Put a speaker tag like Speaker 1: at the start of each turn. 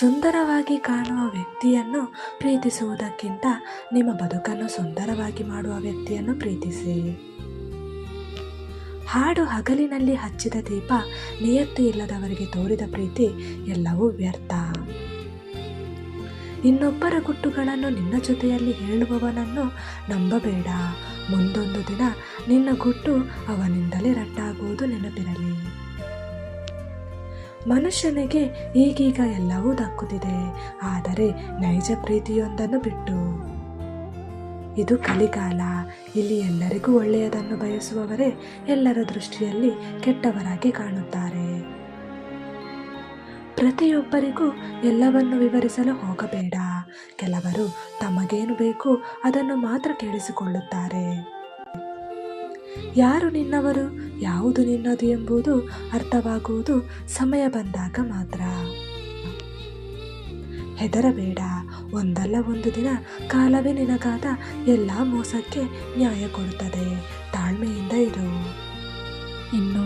Speaker 1: ಸುಂದರವಾಗಿ ಕಾಣುವ ವ್ಯಕ್ತಿಯನ್ನು ಪ್ರೀತಿಸುವುದಕ್ಕಿಂತ ನಿಮ್ಮ ಬದುಕನ್ನು ಸುಂದರವಾಗಿ ಮಾಡುವ ವ್ಯಕ್ತಿಯನ್ನು ಪ್ರೀತಿಸಿ. ಹಾಡು ಹಗಲಿನಲ್ಲಿ ಹಚ್ಚಿದ ದೀಪ ನಿಯತ್ತು ಇಲ್ಲದವರಿಗೆ ತೋರಿದ ಪ್ರೀತಿ ಎಲ್ಲವೂ ವ್ಯರ್ಥ. ಇನ್ನೊಬ್ಬರ ಗುಟ್ಟುಗಳನ್ನು ನಿನ್ನ ಜೊತೆಯಲ್ಲಿ ಹೇಳುವವನನ್ನು ನಂಬಬೇಡ. ಮುಂದೊಂದು ದಿನ ನಿನ್ನ ಗುಟ್ಟು ಅವನಿಂದಲೇ ರಟ್ಟಾಗುವುದು ನೆನಪಿರಲಿ. ಮನುಷ್ಯನಿಗೆ ಈಗೀಗ ಎಲ್ಲವೂ ದಕ್ಕುತ್ತಿದೆ. ಆದರೆ ನೈಜ ಪ್ರೀತಿಯೊಂದನ್ನು ಬಿಟ್ಟು. ಇದು ಕಲಿಕಾಲ ಇಲ್ಲಿ ಎಲ್ಲರಿಗೂ ಒಳ್ಳೆಯದನ್ನು ಬಯಸುವವರೇ ಎಲ್ಲರ ದೃಷ್ಟಿಯಲ್ಲಿ ಕೆಟ್ಟವರಾಗಿ ಕಾಣುತ್ತಾರೆ. ಪ್ರತಿಯೊಬ್ಬರಿಗೂ ಎಲ್ಲವನ್ನು ವಿವರಿಸಲು ಹೋಗಬೇಡ. ಕೆಲವರು ತಮಗೇನು ಬೇಕು ಅದನ್ನು ಮಾತ್ರ ಕೇಳಿಸಿಕೊಳ್ಳುತ್ತಾರೆ. ಯಾರು ನಿನ್ನವರು, ಯಾವುದು ನಿನ್ನದು ಎಂಬುದು ಅರ್ಥವಾಗುವುದು ಸಮಯ ಬಂದಾಗ ಮಾತ್ರ. ಹೆದರಬೇಡ, ಒಂದಲ್ಲ ಒಂದು ದಿನ ಕಾಲವೇ ನಿನಗಾದ ಎಲ್ಲ ಮೋಸಕ್ಕೆ ನ್ಯಾಯ ಕೊಡುತ್ತದೆ. ತಾಳ್ಮೆಯಿಂದ ಇರು. ಇನ್ನು